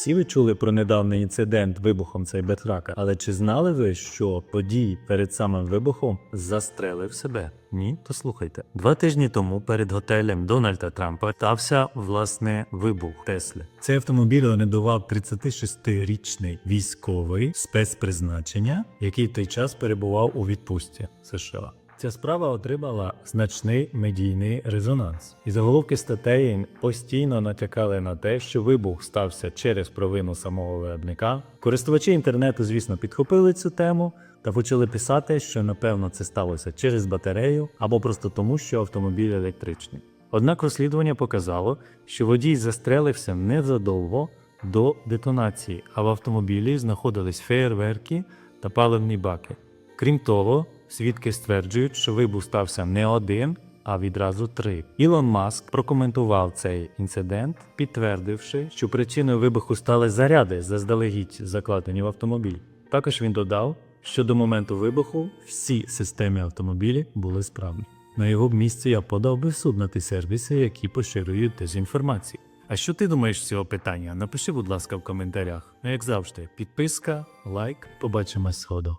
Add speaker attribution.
Speaker 1: Всі ви чули про недавній інцидент вибухом Сайбертрака, але чи знали ви, що подій перед самим вибухом застрелив себе? Ні, то слухайте. Два тижні тому перед готелем Дональда Трампа стався власне вибух Тесли. Цей автомобіль орендував 36-річний військовий спецпризначення, який в той час перебував у відпустці США. Ця справа отримала значний медійний резонанс, і заголовки статей постійно натякали на те, що вибух стався через провину самого виробника. Користувачі інтернету, звісно, підхопили цю тему та почали писати, що напевно це сталося через батарею або просто тому, що автомобіль електричний. Однак розслідування показало, що водій застрелився незадовго до детонації, а в автомобілі знаходились феєрверки та паливні баки. Крім того, свідки стверджують, що вибух стався не один, а відразу три. Ілон Маск прокоментував цей інцидент, підтвердивши, що причиною вибуху стали заряди, заздалегідь закладені в автомобіль. Також він додав, що до моменту вибуху всі системи автомобілі були справні. На його місці я подав би в суд на ті сервіси, які поширюють дезінформацію. А що ти думаєш з цього питання? Напиши, будь ласка, в коментарях. А як завжди, підписка, лайк. Побачимось сходу.